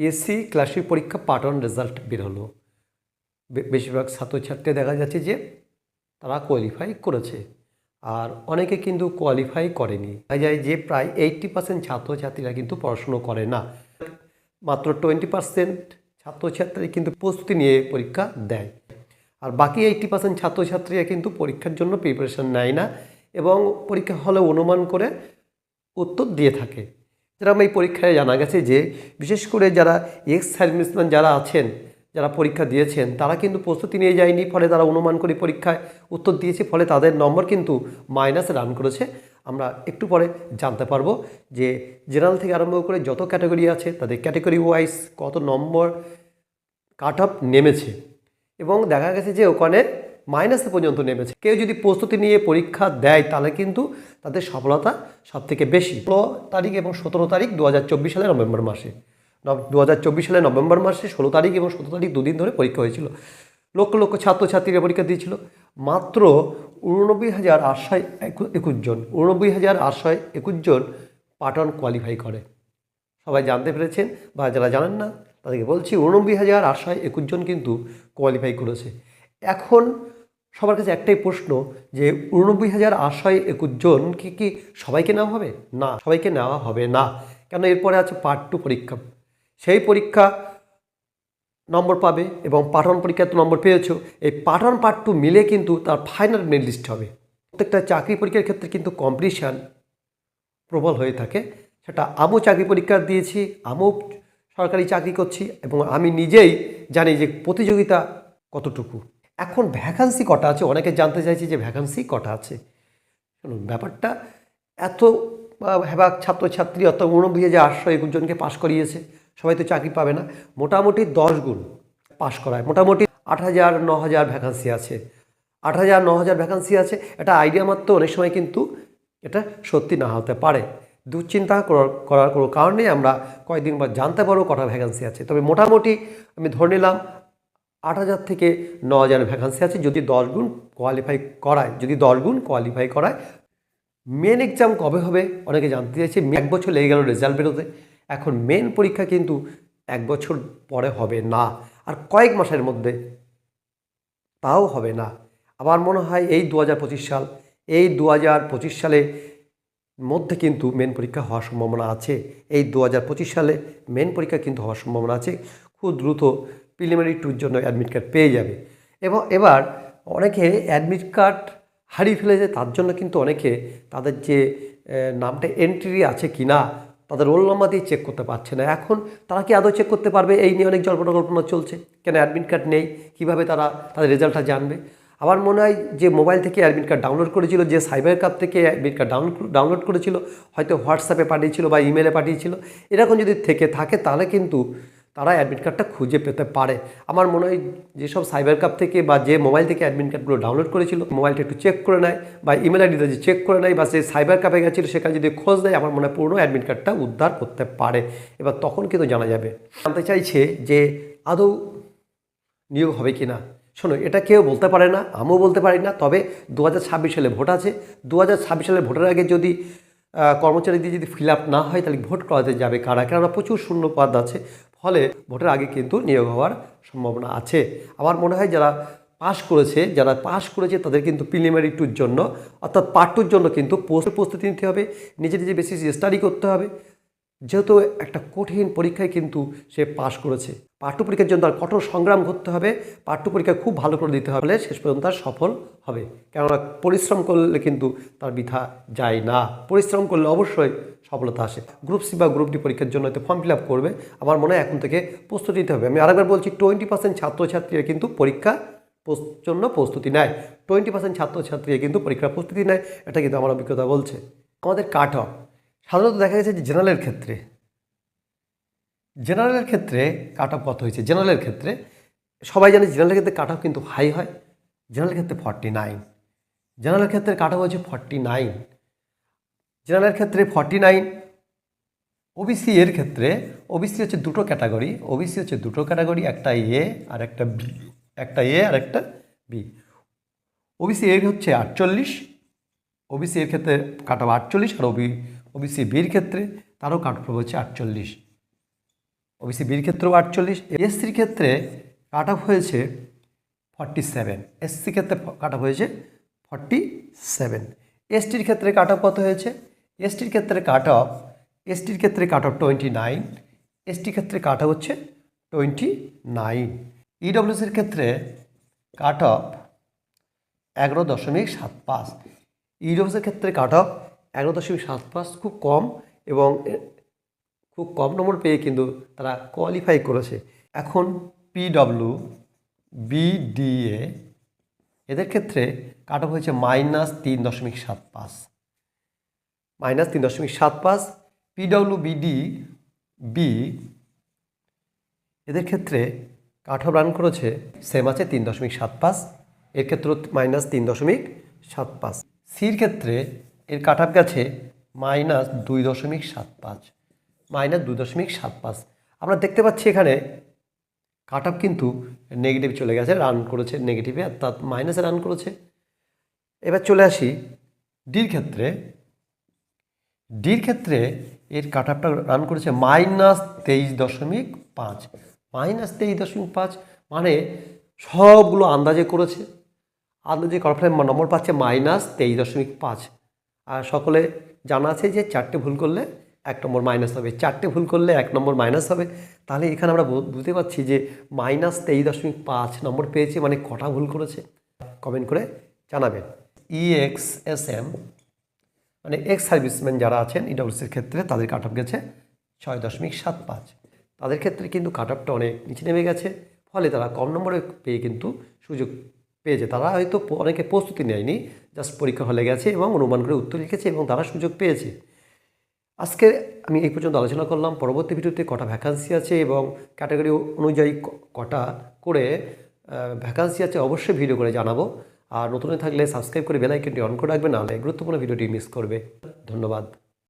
PSC classic পরীক্ষা part result বের হলো। বেশিরভাগ ছাত্রছাত্রী দেখা যাচ্ছে যে তারা কোয়ালিফাই করেছে। আর অনেকে কিন্তু কোয়ালিফাই করেনি। দেখা যায় যে প্রায় এইট্টি পার্সেন্ট ছাত্রছাত্রীরা কিন্তু পড়াশুনো করে না। মাত্র টোয়েন্টি পার্সেন্ট ছাত্রছাত্রী কিন্তু প্রস্তুতি নিয়ে পরীক্ষা দেয়। আর বাকি এইট্টি পার্সেন্ট ছাত্রছাত্রীরা কিন্তু পরীক্ষার জন্য প্রিপারেশন নেয় না এবং পরীক্ষা হলে অনুমান করে উত্তর দিয়ে থাকে। যেরকম এই পরীক্ষায় জানা গেছে যে, বিশেষ করে যারা এক্স সার্ভিসম্যান যারা আছেন, যারা পরীক্ষা দিয়েছেন, তারা কিন্তু প্রস্তুতি নিয়ে যায়নি, ফলে তারা অনুমান করে পরীক্ষায় উত্তর দিয়েছে, ফলে তাদের নম্বর কিন্তু মাইনাসে রান করেছে। আমরা একটু পরে জানতে পারব যে জেনারেল থেকে আরম্ভ করে যত ক্যাটাগরি আছে, তাদের ক্যাটাগরি ওয়াইজ কত নম্বর কাট নেমেছে। এবং দেখা গেছে যে, ওখানে মাইনাসে পর্যন্ত নেমেছে। কেউ যদি প্রস্তুতি নিয়ে পরীক্ষা দেয়, তাহলে কিন্তু তাদের সফলতা সব থেকে বেশি। ষোলো তারিখ এবং সতেরো তারিখ দু সালে নভেম্বর মাসে। দু হাজার চব্বিশ সালে নভেম্বর মাসে ষোলো তারিখ এবং সতেরো তারিখ দুদিন ধরে পরীক্ষা হয়েছিল। লক্ষ লক্ষ ছাত্রছাত্রীরা পরীক্ষা দিয়েছিল। মাত্র উননব্বই হাজার আটশো একুশ জন, উননব্বই হাজার আটশো একুশ জন পাটন কোয়ালিফাই করে। সবাই জানতে পেরেছেন বা যারা জানেন না, তাদেরকে বলছি, উননব্বই হাজার আটশো একুশ জন কিন্তু কোয়ালিফাই করেছে। এখন সবার কাছে একটাই প্রশ্ন যে উননব্বই হাজার আটশো একুশ জনকে কি কি সবাইকে নেওয়া হবে? না, সবাইকে নেওয়া হবে না। কেন? এরপরে আছে পার্ট টু পরীক্ষা। সেই পরীক্ষা নম্বর পাবে এবং পাঠন পরীক্ষায় তো নম্বর পেয়েছ। এই পাঠন পার্ট টু মিলে কিন্তু তার ফাইনাল মেরিট লিস্ট হবে। প্রত্যেকটা চাকরি পরীক্ষার ক্ষেত্রে কিন্তু কম্পিটিশান প্রবল হয়ে থাকে। সেটা আমিও চাকরি পরীক্ষা দিয়েছি, আমিও সরকারি চাকরি করছি এবং আমি নিজেই জানি যে প্রতিযোগিতা কতটুকু। এখন ভ্যাকান্সি কটা আছে? অনেকে জানতে চাইছি যে ভ্যাকান্সি কটা আছে। শুনুন, ব্যাপারটা এত হেবাক ছাত্রছাত্রী, অত উনব্বই হাজার আটশো একুশ জনকে পাশ করিয়েছে, সবাই তো চাকরি পাবে না। মোটামুটি দশ গুণ পাশ করায়। মোটামুটি আট হাজার, ন হাজার ভ্যাকান্সি আছে। আট হাজার, ন হাজার ভ্যাকান্সি আছে। এটা আইডিয়া মাত্র অনেক সময় কিন্তু এটা সত্যি না হতে পারে। দুশ্চিন্তা করার করার কোনো কারণে আমরা কয়েকদিন বা জানতে পারব কটা ভ্যাকান্সি আছে। তবে মোটামুটি আমি ধরে নিলাম আট হাজার থেকে ন হাজার ভ্যাকান্সি আছে। যদি দশ গুণ কোয়ালিফাই করায়, যদি দশ গুণ কোয়ালিফাই করায় মেন এক্সাম কবে হবে? অনেকে জানতে চাইছে এক বছর লেগে গেল রেজাল্ট বেরোতে। এখন মেন পরীক্ষা কিন্তু এক বছর পরে হবে না। আর কয়েক মাসের মধ্যে তাও হবে না। আমার মনে হয় এই দু হাজার পঁচিশ সাল, এই দু সালে মধ্যে কিন্তু মেন পরীক্ষা হওয়ার সম্ভাবনা আছে। এই দু হাজার পঁচিশ সালে মেন পরীক্ষা কিন্তু হওয়ার সম্ভাবনা আছে। খুব দ্রুত প্রিলিমিনারি টুর জন্য অ্যাডমিট কার্ড পেয়ে যাবে। এবং এবার অনেকে অ্যাডমিট কার্ড হারিয়ে ফেলেছে তার জন্য কিন্তু অনেকে তাদের যে নামটা এন্ট্রি আছে কি না তাদের রোল নাম্বার দিয়ে চেক করতে পারছে না। এখন তারা কি আদৌ চেক করতে পারবে? এই নিয়ে অনেক জল্পনা কল্পনা চলছে। কেন অ্যাডমিট কার্ড নেই? কীভাবে তারা তাদের রেজাল্টটা জানবে? আমার মনে হয় যে মোবাইল থেকে অ্যাডমিট কার্ড ডাউনলোড করেছিল, যে সাইবার কাপ থেকে অ্যাডমিট কার্ড ডাউনলোড ডাউনলোড করেছিল, হয়তো হোয়াটসঅ্যাপে পাঠিয়েছিল বা ইমেলে পাঠিয়েছিল। এরকম যদি থেকে থাকে, তাহলে কিন্তু তারা অ্যাডমিট কার্ডটা খুঁজে পেতে পারে। আমার মনে হয় যেসব সাইবার কাপ থেকে বা যে মোবাইল থেকে অ্যাডমিট কার্ডগুলো ডাউনলোড করেছিল মোবাইলটা একটু চেক করে নেয় বা ইমেল আইডিতে যে চেক করে নেয় বা যে সাইবার কাপে গেছিল, সেখানে যদি খোঁজ দেয় আমার মনে হয় পুরনো অ্যাডমিট কার্ডটা উদ্ধার করতে পারে। এবার তখন কিন্তু জানা যাবে। জানতে চাইছে যে আদৌ নিয়োগ হবে কি না শোনো, এটা কেউ বলতে পারে না, আমিও বলতে পারি না, তবে দু হাজার ছাব্বিশ সালে ভোট আছে। দু হাজার ছাব্বিশ সালে ভোটের আগে যদি কর্মচারীদের যদি ফিল আপ না হয়, তাহলে ভোট করাতে যাবে কারা? কেননা প্রচুর শূন্য পদ আছে। ফলে ভোটের আগে কিন্তু নিয়োগ হওয়ার সম্ভাবনা আছে। আমার মনে হয় যারা পাশ করেছে, যারা পাশ করেছে তাদের কিন্তু প্রিলিমিনারি টুর জন্য, অর্থাৎ পার্ট টুর জন্য কিন্তু পোস্ট প্রস্তুতি নিতে হবে। নিজে নিজে বেশি স্টাডি করতে হবে। যেহেতু একটা কঠিন পরীক্ষায় কিন্তু সে পাশ করেছে। পাঠ্য পরীক্ষার জন্য তার কঠোর সংগ্রাম করতে হবে, পাঠ্য পরীক্ষা খুব ভালো করে দিতে হবে, শেষ পর্যন্ত তার সফল হবে। কেননা পরিশ্রম করলে কিন্তু তার বৃথা যায় না। পরিশ্রম করলে অবশ্যই সফলতা আসে। গ্রুপ সি বা গ্রুপ ডি পরীক্ষার জন্য হয়তো ফর্ম ফিল আপ করবে। আমার মনে হয় এখন থেকে প্রস্তুতি নিতে হবে। আমি আরেকবার বলছি টোয়েন্টি পার্সেন্ট ছাত্রছাত্রীরা কিন্তু পরীক্ষা জন্য প্রস্তুতি নেয়। টোয়েন্টি পার্সেন্ট ছাত্রছাত্রীরা কিন্তু পরীক্ষার প্রস্তুতি নেয়। এটা কিন্তু আমার অভিজ্ঞতা বলছে। আমাদের কাট অফ। সাধারণত দেখা গেছে যে জেনারেলের ক্ষেত্রে জেনারেলের ক্ষেত্রে কাট অফ কত হয়েছে? জেনারেলের ক্ষেত্রে, সবাই জানে জেনারেলের ক্ষেত্রে কাট অফ কিন্তু হাই হয়। জেনারেলের ক্ষেত্রে ফর্টি নাইন জেনারেলের ক্ষেত্রে কাট অফ হয়েছে ফর্টি নাইন জেনারেলের ক্ষেত্রে ফর্টি নাইন ওবিসি এর ক্ষেত্রে ওবিসি হচ্ছে দুটো ক্যাটাগরি ওবিসি হচ্ছে দুটো ক্যাটাগরি একটা এ আর একটা বি একটা এ আর একটা বি ওবিসি এর হচ্ছে আটচল্লিশ। ওবিসি এর ক্ষেত্রে কাট অফ আটচল্লিশ আর ওবি ওবিসি বির ক্ষেত্রে তারও কাট অফ হচ্ছে আটচল্লিশ। ওবিসি বির ক্ষেত্রেও আটচল্লিশ এসসির ক্ষেত্রে কাট অফ হয়েছে ফর্টি সেভেন এসসি ক্ষেত্রে কাট অফ হয়েছে ফর্টি সেভেন এসটির ক্ষেত্রে কাট অফ কত হয়েছে? এসটির ক্ষেত্রে কাট অফ এসটির ক্ষেত্রে কাট অফ টোয়েন্টি নাইন এসটির ক্ষেত্রে কাট অফ হচ্ছে টোয়েন্টি নাইন ইডব্লিউসির ক্ষেত্রে কাট অফ এগারো দশমিক সাত পাঁচ। ইডব্লিউসির ক্ষেত্রে কাট অফ এগারো দশমিক সাত পাঁচ খুব কম এবং খুব কম নম্বর পেয়ে কিন্তু তারা কোয়ালিফাই করেছে। এখন পিডব্লিউ বিডিএ এদের ক্ষেত্রে কাট অফ হয়েছে মাইনাস তিন দশমিক সাত পাঁচ। মাইনাস তিন দশমিক সাত পাঁচ পিডব্লিউ বিডি বি এদের ক্ষেত্রে অফ রান করেছে সেম আছে তিন দশমিক সাত পাঁচ, এর ক্ষেত্রেও মাইনাস তিন দশমিক সাত পাঁচ। সির ক্ষেত্রে এর কাট অফ গেছে মাইনাস দুই দশমিক সাত পাঁচ, মাইনাস দুই দশমিক সাত পাঁচ। আমরা দেখতে পাচ্ছি এখানে কাট অফ কিন্তু নেগেটিভ চলে গেছে রান করেছে নেগেটিভে অর্থাৎ মাইনাসে রান করেছে। এবার চলে আসি ডির ক্ষেত্রে। ডির ক্ষেত্রে এর কাট অফটা রান করেছে মাইনাস তেইশ দশমিক পাঁচ। মাইনাস তেইশ দশমিক পাঁচ মানে সবগুলো আন্দাজে করেছে। আন্দাজে করার ফলে নম্বর পাচ্ছে মাইনাস তেইশ দশমিক পাঁচ। আর সকলে জানা আছে যে চারটে ভুল করলে এক নম্বর মাইনাস হবে। চারটে ভুল করলে এক নম্বর মাইনাস হবে। তাহলে এখানে আমরা বুঝতে পারছি যে মাইনাস তেইশ দশমিক পাঁচ নম্বর পেয়েছে মানে কটা ভুল করেছে। কমেন্ট করে জানাবেন। E ইএক্স এস এম মানে এক্স সার্ভিসম্যান যারা আছেন ইডব্লিউসির ক্ষেত্রে তাদের কাট অফ গেছে ছয় দশমিক সাত পাঁচ। তাদের ক্ষেত্রে কিন্তু কাট অফটা অনেক নিচে নেমে গেছে। ফলে তারা কম নম্বরে পেয়ে কিন্তু সুযোগ পেয়েছে। তারা হয়তো অনেকে প্রস্তুতি নেয়নি জাস্ট পরীক্ষা হলে গেছে এবং অনুমান করে উত্তর লিখেছে এবং তারা সুযোগ পেয়েছে। আজকে আমি এই পর্যন্ত আলোচনা করলাম। পরবর্তী ভিডিওতে কটা ভ্যাকান্সি আছে এবং ক্যাটাগরি অনুযায়ী কটা করে ভ্যাকান্সি আছে অবশ্যই ভিডিও করে জানাব। আর নতুন থাকলে সাবস্ক্রাইব করে বেলাইকনটি অন করে রাখবে নাহলে গুরুত্বপূর্ণ ভিডিওটি মিস করবে। ধন্যবাদ।